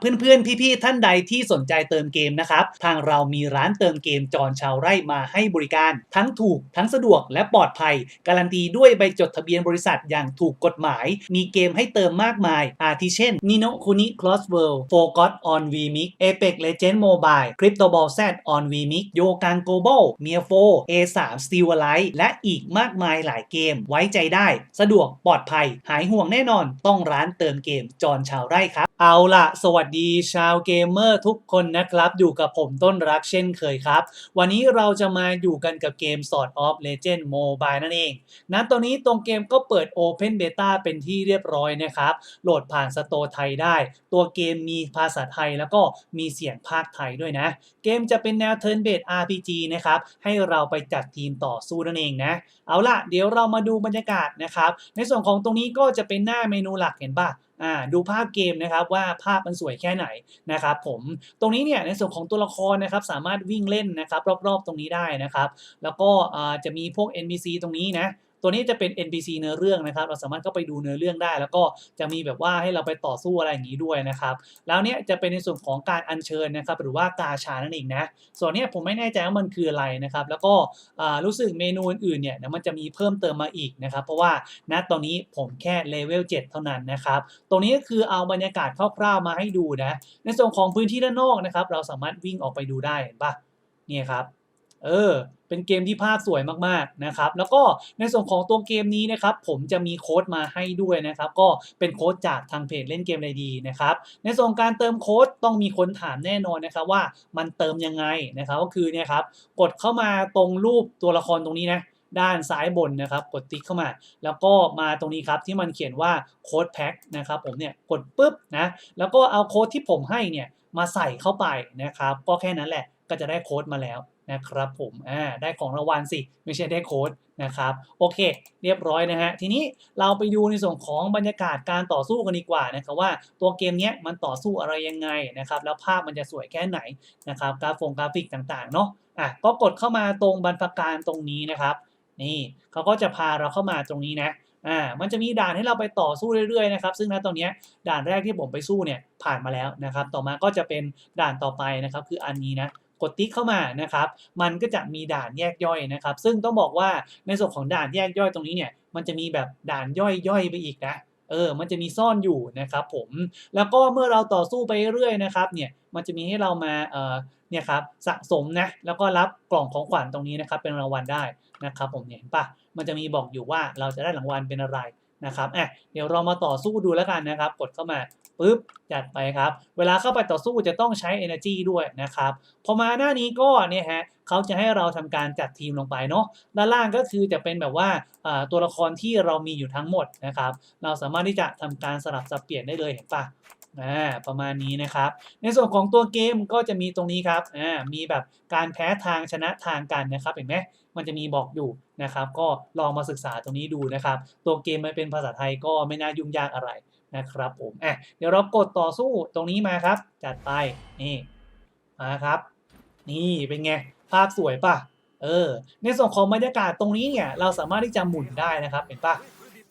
เพื่อนๆ พี่ๆ ท่านใดที่สนใจเติมเกมนะครับ ทางเรามีร้านเติมเกมจอนชาวไร่มาให้บริการ ทั้งถูกทั้งสะดวกและปลอดภัย การันตีด้วยใบจดทะเบียนบริษัทอย่างถูกกฎหมาย มีเกมให้เติมมากมาย อาทิเช่น Nino Kuni Cross World Forgot on VMix Apex Legends Mobile Crypto Ball Z on VMix โยกันโกบ a l เมียโฟ A3 Steel Alive และอีกมากมายหลายเกม ไว้ใจได้ สะดวกปลอดภัย หายห่วงแน่นอน ต้องร้านเติมเกมจอนชาวไร่ครับ เอาล่ะ สวัสดีชาวเกมเมอร์ทุกคนนะครับ อยู่กับผมต้นรักเช่นเคยครับ วันนี้เราจะมาอยู่กันกับเกม Sword of Legend Mobile นั่นเองนะตอนนี้ตรงเกมก็เปิด Open Beta เป็นที่เรียบร้อยนะครับ โหลดผ่านสโตร์ไทยได้ ตัวเกมมีภาษาไทยแล้วก็มีเสียงภาคไทยด้วยนะ เกมจะเป็นแนว Turn Based RPG นะครับ ให้เราไปจัดทีมต่อสู้นั่นเองนะ เอาล่ะ เดี๋ยวเรามาดูบรรยากาศนะครับ ในส่วนของตรงนี้ก็จะเป็นหน้าเมนูหลักเห็นป่ะ อ่าดูภาพเกมนะครับว่าภาพมันสวยแค่ไหนนะครับผมตรงนี้เนี่ยในส่วนของตัวละครนะครับสามารถวิ่งเล่นนะครับรอบๆตรงนี้ได้นะครับ แล้วก็จะมีพวก NPC ตรงนี้นะ ตัวนี้จะเป็น NPC เนื้อเรื่องนะครับ เราสามารถเข้าไปดูเนื้อเรื่องได้ แล้วก็จะมีแบบว่าให้เราไปต่อสู้อะไรอย่างนี้ด้วยนะครับ แล้วเนี่ยจะเป็นในส่วนของการอัญเชิญนะครับ หรือว่ากาชานั่นเองนะ ส่วนเนี้ยผมไม่แน่ใจว่ามันคืออะไรนะครับ แล้วก็อ่ารู้สึกเมนูอื่นๆเนี่ยมันจะมีเพิ่มเติมมาอีกนะครับ เพราะว่าณตอนนี้ผมแค่เลเวล7เท่านั้นนะครับ ตรงนี้ก็คือเอาบรรยากาศคร่าวๆมาให้ดูนะ ในส่วนของพื้นที่ด้านนอกนะครับ เราสามารถวิ่งออกไปดูได้เห็นปะเนี่ยครับ เออ เป็นเกมที่ภาพสวยมากๆนะครับ แล้วก็ในส่วนของตัวเกมนี้นะครับ ผมจะมีโค้ดมาให้ด้วยนะครับ ก็เป็นโค้ดจากทางเพจเล่นเกมไรดีนะครับ ในส่วนการเติมโค้ดต้องมีคนถามแน่นอนนะครับว่ามันเติมยังไงนะครับ ก็คือเนี่ยครับ กดเข้ามาตรงรูปตัวละครตรงนี้นะด้านซ้ายบนนะครับ กดติ๊กเข้ามา แล้วก็มาตรงนี้ครับที่มันเขียนว่าโค้ดแพ็คนะครับผมเนี่ยกดปุ๊บนะแล้วก็เอาโค้ดที่ผมให้เนี่ยมาใส่เข้าไปนะครับ ก็แค่นั้นแหละ ก็จะได้โค้ดมาแล้วนะครับผมอ่าได้ของรางวัลสิ ไม่ใช่ได้โค้ดนะครับโอเค เรียบร้อยนะฮะทีนี้เราไปดูในส่วนของบรรยากาศการต่อสู้กันดีกว่านะครับว่าตัวเกมนี้มันต่อสู้อะไรยังไงนะครับแล้วภาพมันจะสวยแค่ไหนนะครับกราฟงกราฟิกต่างๆเนาะอะก็กดเข้ามาตรงบรรพการตรงนี้นะครับนี่เขาก็จะพาเราเข้ามาตรงนี้นะอ่ามันจะมีด่านให้เราไปต่อสู้เรื่อยๆนะครับซึ่งณตอนนี้ด่านแรกที่ผมไปสู้เนี่ยผ่านมาแล้วนะครับต่อมาก็จะเป็นด่านต่อไปนะครับคืออันนี้นะ กดติ๊กเข้ามานะครับ มันก็จะมีด่านแยกย่อยนะครับ ซึ่งต้องบอกว่าในส่วนของด่านแยกย่อยตรงนี้เนี่ย มันจะมีแบบด่านย่อยย่อยไปอีกนะ เออ มันจะมีซ่อนอยู่นะครับผม แล้วก็เมื่อเราต่อสู้ไปเรื่อยนะครับ เนี่ย มันจะมีให้เรามา เอ่อ เนี่ยครับ สะสมนะ แล้วก็รับกล่องของขวัญตรงนี้นะครับ เป็นรางวัลได้นะครับผมเนี่ยเห็นปะมันจะมีบอกอยู่ว่าเราจะได้รางวัลเป็นอะไร นะครับอะเดี๋ยวเรามาต่อสู้ดูแล้วกันนะครับ กดเข้ามาปุ๊บจัดไปครับ เวลาเข้าไปต่อสู้จะต้องใช้ energy ด้วยนะครับ พอมาหน้านี้ก็เนี่ยฮะเขาจะให้เราทำการจัดทีมลงไปเนาะด้านล่างก็คือจะเป็นแบบว่าตัวละครที่เรามีอยู่ทั้งหมดนะครับ เราสามารถที่จะทำการสลับสับเปลี่ยนได้เลยเห็นปะอ่าประมาณนี้นะครับ ในส่วนของตัวเกมก็จะมีตรงนี้ครับอ่ามีแบบการแพ้ทางชนะทางกันนะครับเห็นไหมมันจะมีบอกอยู่ นะครับก็ลองมาศึกษาตรงนี้ดูนะครับ ตัวเกมมันเป็นภาษาไทยก็ไม่น่ายุ่งยากอะไรนะครับผมอะเดี๋ยวเรากดต่อสู้ตรงนี้มาครับ จัดไปนี่มาครับ นี่เป็นไงภาพสวยป่ะเออในส่วนของบรรยากาศตรงนี้เนี่ยเราสามารถที่จะหมุนได้นะครับเห็นป่ะ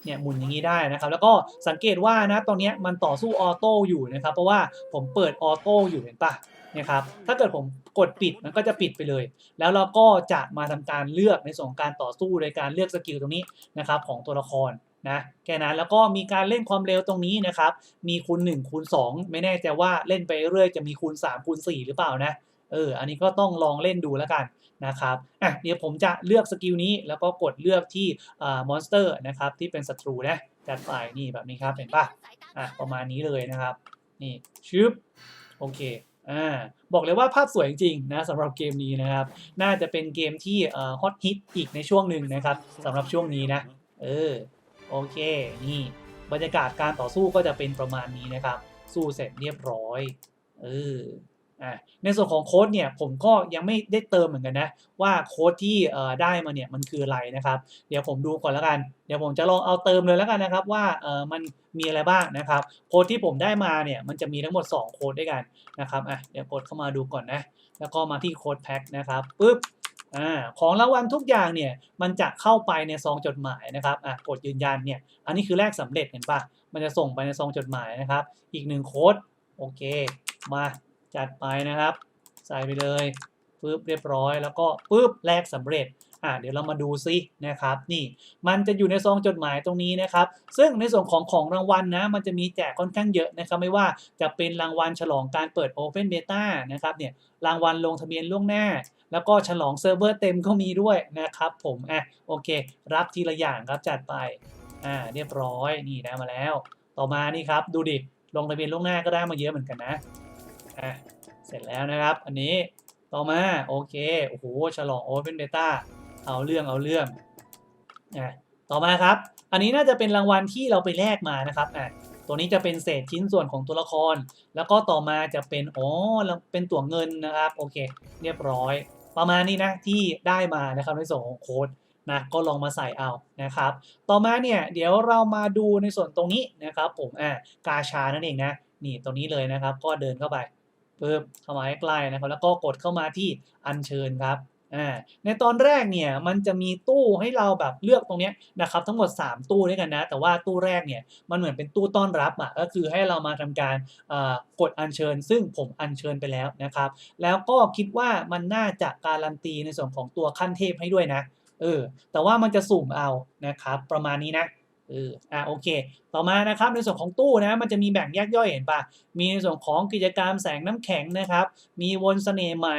เนี่ยหมุนอย่างนี้ได้นะครับ แล้วก็สังเกตว่านะตอนนี้มันต่อสู้ออโต้อยู่นะครับ เพราะว่าผมเปิดออโต้อยู่เห็นปะ นี่ยครับ ถ้าเกิดผมกดปิดมันก็จะปิดไปเลย แล้วเราก็จะมาทำการเลือกในส่วนการต่อสู้ในการเลือกสกิลตรงนี้นะครับของตัวละครนะแค่นั้นแล้วก็มีการเล่นความเร็วตรงนี้นะครับ มีคูณ1คูณ2 ไม่แน่ใจว่าเล่นไปเรื่อยจะมีคูณ3คูณ4 หรือเปล่านะเอออันนี้ก็ต้องลองเล่นดูแล้วกันนะครับอะเดี๋ยวผมจะเลือกสกิลนี้แล้วก็กดเลือกที่อ่ามอนสเตอร์นะครับที่เป็นศัตรูนะจัดไปนี่แบบนี้ครับเห็นปะอะประมาณนี้เลยนะครับ นี่ชึบโอเค อ่าบอกเลยว่าภาพสวยจริงๆนะสำหรับเกมนี้นะครับ น่าจะเป็นเกมที่ฮอตฮิตอีกในช่วงหนึ่งนะครับสำหรับช่วงนี้นะ เออโอเคนี่บรรยากาศการต่อสู้ก็จะเป็นประมาณนี้นะครับ สู้เสร็จเรียบร้อย เออ อะในส่วนของโค้ดเนี่ยผมก็ยังไม่ได้เติมเหมือนกันนะ ว่าโค้ดที่เอ่อได้มาเนี่ยมันคืออะไรนะครับ เดี๋ยวผมดูก่อนแล้วกัน เดี๋ยวผมจะลองเอาเติมเลยแล้วกันนะครับ ว่าเอ่อมันมีอะไรบ้างนะครับโค้ดที่ผมได้มาเนี่ยมันจะมีทั้งหมด 2 โค้ดด้วยกันนะครับอะเดี๋ยวกดเข้ามาดูก่อนนะ แล้วก็มาที่โค้ดแพ็คนะครับปึ๊บอ่าของรางวัลทุกอย่างเนี่ยมันจะเข้าไปในซองจดหมายนะครับอะกดยืนยันเนี่ยอันนี้คือแรกสำเร็จเห็นปะมันจะส่งไปในซองจดหมายนะครับ อีกหนึ่งโค้ดโอเคมา จัดไปนะครับ ใส่ไปเลยปึ๊บเรียบร้อย แล้วก็ปึ๊บแลกสำเร็จอ่าเดี๋ยวเรามาดูซินะครับนี่มันจะอยู่ในซองจดหมายตรงนี้นะครับ ซึ่งในส่วนของของรางวัลนะมันจะมีแจกค่อนข้างเยอะนะครับ ไม่ว่าจะเป็นรางวัลฉลองการเปิด Open Beta นะครับเนี่ยรางวัลลงทะเบียนล่วงหน้า แล้วก็ฉลองเซิร์ฟเวอร์เต็มก็มีด้วยนะครับ ผมอะโอเค รับทีละอย่างครับจัดไปอ่าเรียบร้อยนี่ได้มาแล้ว ต่อมานี่ครับดูดิลงทะเบียนล่วงหน้าก็ได้มาเยอะเหมือนกันนะ อะเสร็จแล้วนะครับ อันนี้ต่อมาโอเคโอ้โหฉลอง Open Beta เอาเรื่องเอาเรื่องอะต่อมาครับ อันนี้น่าจะเป็นรางวัลที่เราไปแลกมานะครับอะตัวนี้จะเป็นเศษชิ้นส่วนของตัวละคร แล้วก็ต่อมาจะเป็นอ๋อเป็นตั๋วเงินนะครับโอเค เรียบร้อย ประมาณนี้นะที่ได้มานะครับในส่วนของโค้ดนะก็ลองมาใส่เอานะครับ ต่อมาเนี่ยเดี๋ยวเรามาดูในส่วนตรงนี้นะครับ ผมอ่ากาชานั่นเองนะนี่ตรงนี้เลยนะครับ ก็เดินเข้าไป ปึ๊บเข้ามาใกล้ๆนะครับ แล้วก็กดเข้ามาที่อัญเชิญครับในตอนแรกเนี่ยมันจะมีตู้ให้เราแบบเลือกตรงนี้นะครับทั้งหมด 3 ตู้ด้วยกันนะ แต่ว่าตู้แรกเนี่ยมันเหมือนเป็นตู้ต้อนรับอะก็คือให้เรามาทำการกดอัญเชิญ ซึ่งผมอัญเชิญไปแล้วนะครับ แล้วก็คิดว่ามันน่าจะการันตีในส่วนของตัวขั้นเทพให้ด้วยนะเออแต่ว่ามันจะสุ่มเอานะครับประมาณนี้นะ เอออะโอเค ต่อมานะครับในส่วนของตู้นะมันจะมีแบ่งแยกย่อยเห็นปะมีในส่วนของกิจกรรมแสงน้ำแข็งนะครับ มีวนเสน่ห์ไหม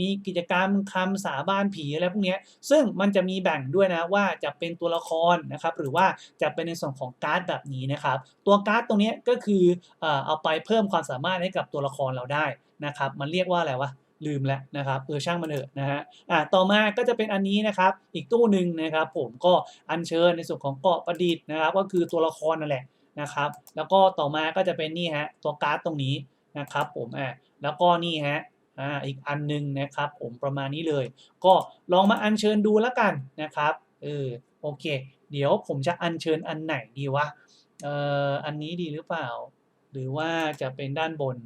มีกิจกรรมคำสาบานผีอะไรพวกนี้ซึ่งมันจะมีแบ่งด้วยนะว่าจะเป็นตัวละครนะครับหรือว่าจะเป็นในส่วนของการ์ดแบบนี้นะครับ ตัวการ์ดตรงนี้ก็คือเอ่อเอาไปเพิ่มความสามารถให้กับตัวละครเราได้นะครับ มันเรียกว่าอะไรวะ ลืมแล้วนะครับเออช่างมันเถอะนะฮะอ่าต่อมาก็จะเป็นอันนี้นะครับอีกตู้หนึ่งนะครับ ผมก็อัญเชิญในส่วนของเกาะประดิษฐ์นะครับ ก็คือตัวละครนั่นแหละนะครับ แล้วก็ต่อมาก็จะเป็นนี่ฮะตัวการ์ดตรงนี้นะครับ ผมอ่าแล้วก็นี่ฮะอ่าอีกอันหนึงนะครับ ผมประมาณนี้เลย ก็ลองมาอัญเชิญดูแล้วกันนะครับเออโอเค เดี๋ยวผมจะอัญเชิญอันไหนดีวะเอ่ออันนี้ดีหรือเปล่า หรือว่าจะเป็นด้านบน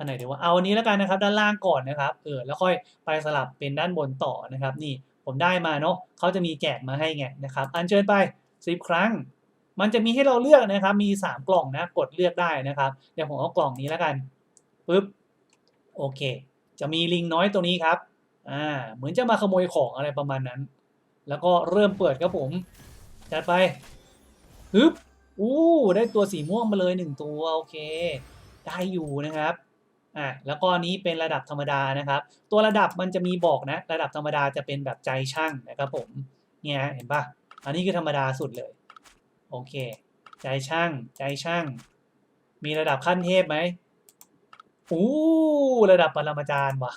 อันไหนเดี๋ยวว่าเอาอันนี้แล้วกันนะครับ ด้านล่างก่อนนะครับเออแล้วค่อยไปสลับเป็นด้านบนต่อนะครับ นี่ผมได้มาเนาะเขาจะมีแจกมาให้ไงนะครับ อัญเชิญไป 10 ครั้ง มันจะมีให้เราเลือกนะครับ มี 3 กล่องนะกดเลือกได้นะครับเดี๋ยวผมเอากล่องนี้แล้วกันปึ๊บโอเค จะมีลิงน้อยตัวนี้ครับอ่าเหมือนจะมาขโมยของอะไรประมาณนั้น แล้วก็เริ่มเปิดครับผมจัดไปฮึบอู้ได้ตัวสีม่วงมาเลยหนึ่งตัวโอเค ได้อยู่นะครับ อะแล้วก็อันนี้เป็นระดับธรรมดานะครับ ตัวระดับมันจะมีบอกนะ ระดับธรรมดาจะเป็นแบบใจช่างนะครับผมเนี่ยเห็นปะอันนี้คือธรรมดาสุดเลย โอเค ใจช่าง ใจช่าง มีระดับขั้นเทพไหมอู้ระดับปรมาจารย์ว่ะ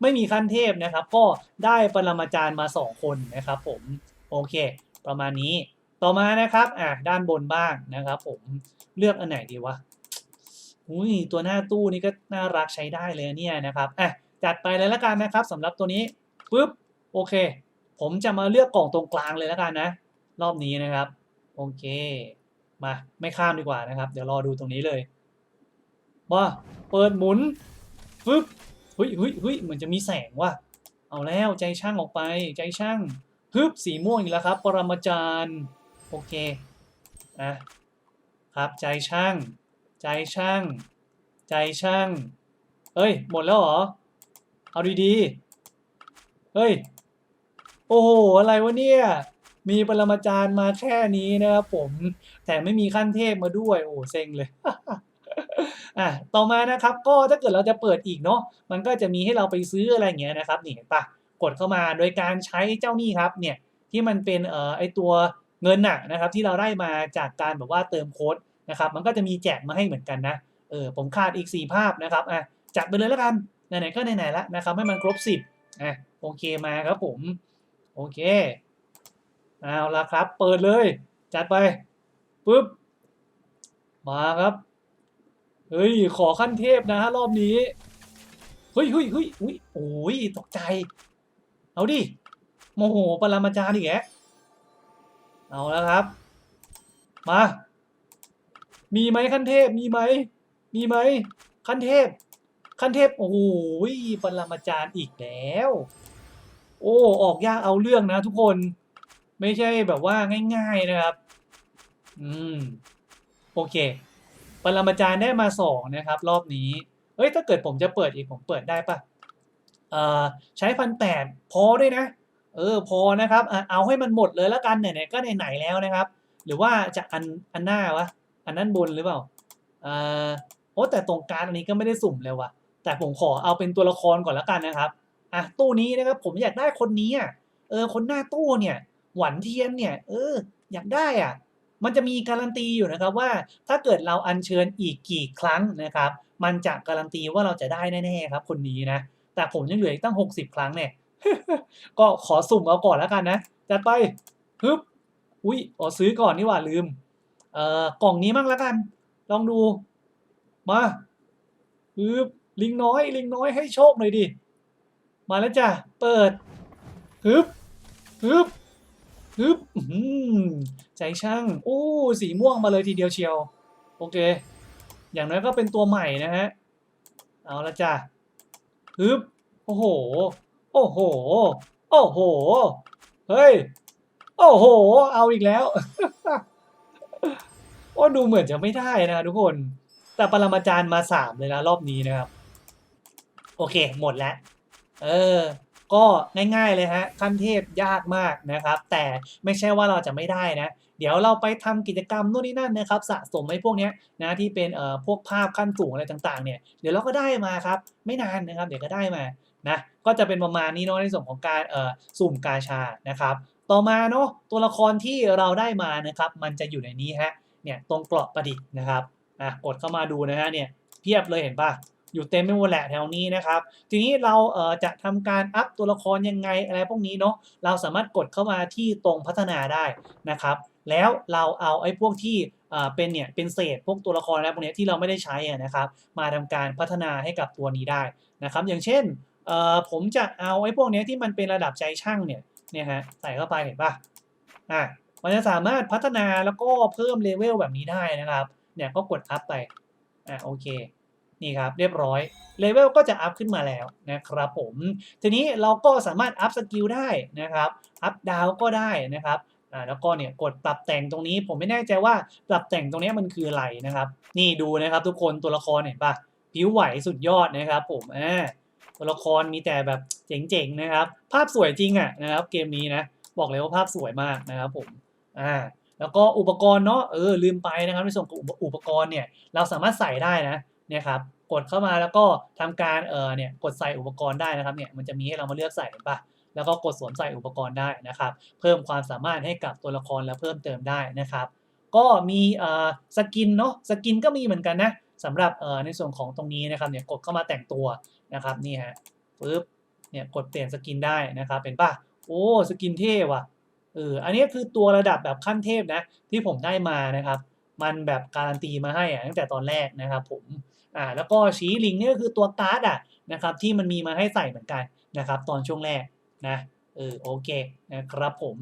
ไม่มีขั้นเทพนะครับ ก็ได้ปรมาจารย์มาสองคนนะครับ ผมโอเค ประมาณนี้ต่อมานะครับอะด้านบนบ้างนะครับ ผมเลือกอันไหนดีวะ อุ้ยตัวหน้าตู้นี่ก็น่ารักใช้ได้เลยเนี่ยนะครับอะจัดไปเลยแล้วกันนะครับสำหรับตัวนี้ปุ๊บโอเค ผมจะมาเลือกกล่องตรงกลางเลยแล้วกันนะ รอบนี้นะครับ โอเค มาไม่ข้ามดีกว่านะครับ เดี๋ยวรอดูตรงนี้เลยมาเปิดหมุนปึ๊บเฮ้ยเฮ้ยเฮ้ยเหมือนจะมีแสงว่ะเอาแล้วใจช่างออกไปใจช่างปึ๊บสีม่วงอีกแล้วครับ ปรมาจารย์ โอเคอะครับใจช่าง ใจช่าง ใจช่างเฮ้ย หมดแล้วเหรอ เอาดีๆ เฮ้ย โอ้โห อะไรวะเนี่ย มีปรมาจารย์มาแค่นี้นะครับผม แต่ไม่มีขั้นเทพมาด้วย โอ้เซ็งเลยอะต่อมานะครับ ก็ถ้าเกิดเราจะเปิดอีกเนาะ มันก็จะมีให้เราไปซื้ออะไรเงี้ยนะครับ นี่เห็นปะกดเข้ามาโดยการใช้เจ้านี่ครับเนี่ยที่มันเป็นเอ่อไอตัวเงินน่ะนะครับที่เราได้มาจากการแบบว่าเติมโค้ด นะครับมันก็จะมีแจกมาให้เหมือนกันนะเออผมขาดอีก 4 ภาพนะครับอะจัดไปเลยแล้วกันไหนๆก็ไหนๆแล้วนะครับให้มันครบ 10อะโอเคมาครับผมโอเคเอาละครับ เปิดเลย จัดไปปึ๊บมาครับเฮ้ยขอขั้นเทพนะฮะรอบนี้เฮ้ยเฮ้ยเฮ้ยอุ้ยโอ้ยตกใจ เอาดิโมโหปรมาจารย์อีกแกเอาแล้วครับ มา มีไหมขั้นเทพมีไหมมีไหมขั้นเทพ ขั้นเทพโอ้โหปรมาจารย์อีกแล้ว โอ้ออกยากเอาเรื่องนะ ทุกคนไม่ใช่แบบว่าง่าย ๆนะครับ อืมโอเคปรมาจารย์ได้มาสองนะครับ รอบนี้เฮ้ยถ้าเกิดผมจะเปิดอีกผมเปิดได้ปะเอ่อใช้พันแปดพอด้วยนะเออพอนะครับ เอาให้มันหมดเลยแล้วกันไหนๆก็ไหนๆแล้วนะครับ หรือว่าจะอันอันหน้าวะ อันนั้นบนหรือเปล่าอ่อโอ้แต่ตรงการอันนี้ก็ไม่ได้สุ่มเลยวะแต่ผมขอเอาเป็นตัวละครก่อนแล้วกันนะครับอะตู้นี้นะครับผมอยากได้คนนี้อะเออคนหน้าตู้เนี่ย หวันเทียนเนี่ย เออ อยากได้อะมันจะมีการันตีอยู่นะครับว่าถ้าเกิดเราอัญเชิญอีกกี่ครั้งนะครับ มันจะการันตีว่าเราจะได้แน่ๆครับ คนนี้นะ แต่ผมยังเหลืออีกตั้ง 60 ครั้งเนี่ย ก็ขอสุ่มเอาก่อนแล้วกันนะจัดไปฮึบอุ้ยอ๋อซื้อก่อนนี่หว่าลืม เอ่อกล่องนี้มั่งแล้วกัน ลองดูมาฮึบลิงน้อย ลิงน้อยให้โชคหน่อยดิ มาแล้วจ้ะ เปิดฮึบฮึบฮึบอื้อหือใจช่างโอ้สีม่วงมาเลยทีเดียวเชียว โอเค อย่างน้อยก็เป็นตัวใหม่นะฮะ เอาละจ้ะฮึบโอ้โห โอ้โห โอ้โห เฮ้ย โอ้โห เอาอีกแล้ว โอ้ดูเหมือนจะไม่ได้นะทุกคน แต่ปรมาจารย์มาสามเลยนะรอบนี้นะครับ โอเค หมดแล้ว เออ ก็ง่ายๆเลยฮะ ขั้นเทพยากมากนะครับ แต่ไม่ใช่ว่าเราจะไม่ได้นะ เดี๋ยวเราไปทำกิจกรรมนู่นนี่นั่นนะครับ สะสมไอ้พวกเนี้ยนะที่เป็นเอ่อพวกภาพขั้นสูงอะไรต่างๆ เนี่ย เดี๋ยวเราก็ได้มาครับ ไม่นานนะครับ เดี๋ยวก็ได้มานะ ก็จะเป็นประมาณนี้เนาะในส่วนของการเอ่อสุ่มกาชานะครับ ต่อมาเนาะตัวละครที่เราได้มานะครับมันจะอยู่ในนี้ฮะเนี่ยตรงกราะประดิษฐ์นะครับอะกดเข้ามาดูนะฮะเนี่ยเพียบเลยเห็นปะอยู่เต็มไปหมดแหละแถวนี้นะครับ ทีนี้เราเอ่อจะทำการอัพตัวละครยังไงอะไรพวกนี้เนาะเราสามารถกดเข้ามาที่ตรงพัฒนาได้นะครับ แล้วเราเอาไอ้พวกที่อ่าเป็นเนี่ยเป็นเศษพวกตัวละครแล้วพวกนี้ที่เราไม่ได้ใช้นะครับ มาทำการพัฒนาให้กับตัวนี้ได้นะครับ อย่างเช่นเอ่อผมจะเอาไอ้พวกนี้ที่มันเป็นระดับใจช่างเนี่ย เนี่ยฮะใส่เข้าไปเห็นปะอะมันจะสามารถพัฒนาแล้วก็เพิ่มเลเวลแบบนี้ได้นะครับ เนี่ยก็กดอัพไป อะโอเค นี่ครับเรียบร้อย เลเวลก็จะอัพขึ้นมาแล้วนะครับผม ทีนี้เราก็สามารถอัพสกิลได้นะครับ อัพดาวก็ได้นะครับ อ่าแล้วก็เนี่ยกดปรับแต่งตรงนี้ ผมไม่แน่ใจว่าปรับแต่งตรงนี้มันคืออะไรนะครับ นี่ดูนะครับทุกคนตัวละครเห็นปะผิวไหวสุดยอดนะครับผม อ่า ตัวละครมีแต่แบบเจ๋งๆนะครับ ภาพสวยจริงอะนะครับ เกมนี้นะบอกเลยว่าภาพสวยมากนะครับผมอ่าแล้วก็อุปกรณ์เนาะเออลืมไปนะครับในส่วนของอุปกรณ์เนี่ยเราสามารถใส่ได้นะเนี่ยครับกดเข้ามาแล้วก็ทำการเออเนี่ยกดใส่อุปกรณ์ได้นะครับเนี่ยมันจะมีให้เรามาเลือกใส่เห็นปะแล้วก็กดสวมใส่อุปกรณ์ได้นะครับ เพิ่มความสามารถให้กับตัวละครและเพิ่มเติมได้นะครับ ก็มีเอ่อสกินเนาะสกินก็มีเหมือนกันนะสำหรับเอ่อในส่วนของตรงนี้นะครับเนี่ยกดเข้ามาแต่งตัว นะครับนี่ฮะปึ๊บเนี่ยกดเปลี่ยนสกินได้นะครับเป็นป่ะโอ้สกินเท่ว่ะเอออันนี้คือตัวระดับแบบขั้นเทพนะที่ผมได้มานะครับ มันแบบการันตีมาให้อะตั้งแต่ตอนแรกนะครับผมอ่าแล้วก็ชี้ลิงนี่ก็คือตัวการ์ดอะนะครับที่มันมีมาให้ใส่เหมือนกันนะครับ ตอนช่วงแรกนะเออโอเคนะครับผม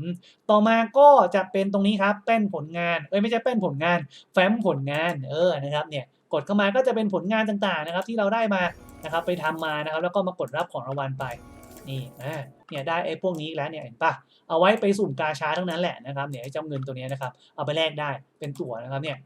ต่อมาก็จะเป็นตรงนี้ครับแป้นผลงานเอ้ยไม่ใช่แป้นผลงาน แฟ้มผลงานเออนะครับเนี่ยกดเข้ามาก็จะเป็นผลงานต่างๆนะครับที่เราได้มา นะครับไปทำมานะครับแล้วก็มากดรับของรางวัลไปนี่อ่าเนี่ยได้ไอ้พวกนี้แล้วเนี่ยเห็นปะเอาไว้ไปสุ่มกาชาทั้งนั้นแหละนะครับเนี่ยเจ้าเงินตัวนี้นะครับเอาไปแลกได้เป็นตั๋วนะครับเนี่ย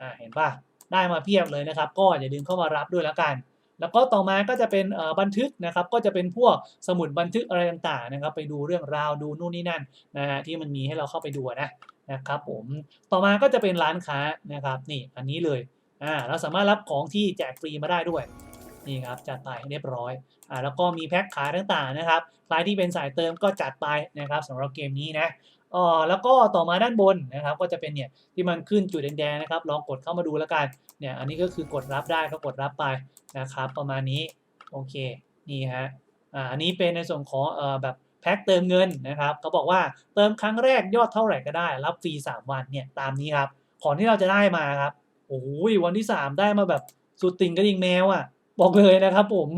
อ่าเห็นปะได้มาเพียบเลยนะครับ ก็อย่าลืมเข้ามารับด้วยแล้วกัน แล้วก็ต่อมาก็จะเป็นบันทึกนะครับ ก็จะเป็นพวกสมุดบันทึกอะไรต่างๆนะครับ ไปดูเรื่องราวดูนู่นนี่นั่นนะฮะที่มันมีให้เราเข้าไปดูนะนะครับผมต่อมาก็จะเป็นร้านค้านะครับนี่อันนี้เลยอ่าเราสามารถรับของที่แจกฟรีมาได้ด้วย นี่ครับจัดไปเรียบร้อยอ่าแล้วก็มีแพ็คขายต่างๆนะครับใครที่เป็นสายเติมก็จัดไปนะครับสำหรับเกมนี้นะอ๋อแล้วก็ต่อมาด้านบนนะครับก็จะเป็นเนี่ยที่มันขึ้นจุดแดงๆนะครับ ลองกดเข้ามาดูแล้วกันเนี่ยอันนี้ก็คือกดรับได้ก็กดรับไปนะครับ ประมาณนี้โอเคนี่ฮะอ่าอันนี้เป็นในส่วนของเอ่อแบบแพ็คเติมเงินนะครับเขาบอกว่าเติมครั้งแรกยอดเท่าไหร่ก็ได้ รับฟรี3 วันเนี่ยตามนี้ครับของที่เราจะได้มาครับโอ้ยวันที่ 3 ได้มาแบบสุดติ่งกระดิ่งแมวอะ บอกเลยนะครับผม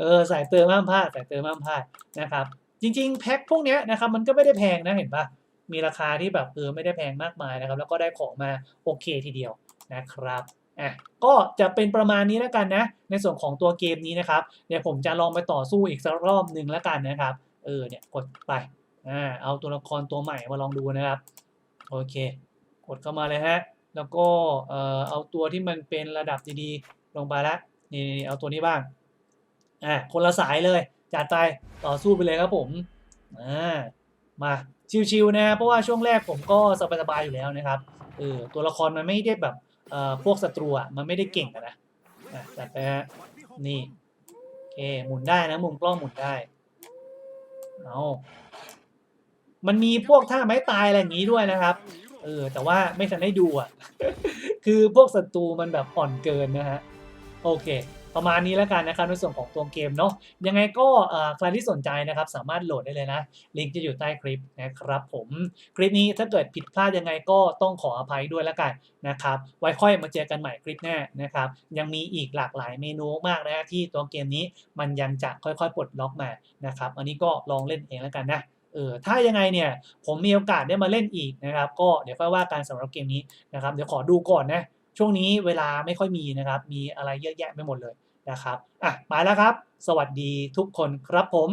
เออใส่เติมห้ามพลาดใส่เติมห้ามพลาดนะครับ จริง ๆ แพ็คพวกนี้นะครับมันก็ไม่ได้แพงนะเห็นปะมีราคาที่แบบเออไม่ได้แพงมากมายนะครับ แล้วก็ได้ของมาโอเคทีเดียวนะครับอะก็จะเป็นประมาณนี้แล้วกันนะ ในส่วนของตัวเกมนี้นะครับเดี๋ยวผมจะลองไปต่อสู้อีกสักรอบหนึ่งแล้วกันนะครับ เออเนี่ยกดไปอ่าเอาตัวละครตัวใหม่มาลองดูนะครับ โอเค กดเข้ามาเลยฮะแล้วก็เอ่อเอาตัวที่มันเป็นระดับดีๆลงไปละ นี่เอาตัวนี้บ้างอะคนละสายเลยจัดไปต่อสู้ไปเลยครับผมอ่ามาชิวๆนะเพราะว่าช่วงแรกผมก็สบายๆอยู่แล้วนะครับเออตัวละครมันไม่ได้แบบเอ่อพวกศัตรูอะมันไม่ได้เก่งนะอะจัดไปฮะนี่โอเคหมุนได้นะมุมกล้องหมุนได้เอามันมีพวกท่าไม้ตายอะไรอย่างนี้ด้วยนะครับเออแต่ว่าไม่ทันได้ดูอะคือพวกศัตรูมันแบบอ่อนเกินนะฮะ โอเค ประมาณนี้แล้วกันนะครับในส่วนของตัวเกมเนาะยังไงก็ใครที่สนใจนะครับสามารถโหลดได้เลยนะลิงก์จะอยู่ใต้คลิปนะครับผมคลิปนี้ถ้าเกิดผิดพลาดยังไงก็ต้องขออภัยด้วยแล้วกันนะครับไว้ค่อยมาเจอกันใหม่คลิปหน้านะครับยังมีอีกหลากหลายเมนูมากนะฮะที่ตัวเกมนี้มันยังจะค่อยๆปลดล็อกมานะครับอันนี้ก็ลองเล่นเองแล้วกันนะเออถ้ายังไงเนี่ยผมมีโอกาสได้มาเล่นอีกนะครับ ก็เดี๋ยวค่อยว่ากันสำหรับเกมนี้นะครับเดี๋ยวขอดูก่อนนะ ช่วงนี้เวลาไม่ค่อยมีนะครับ มีอะไรเยอะแยะไปหมดเลยนะครับอะมาแล้วครับ สวัสดีทุกคนครับผม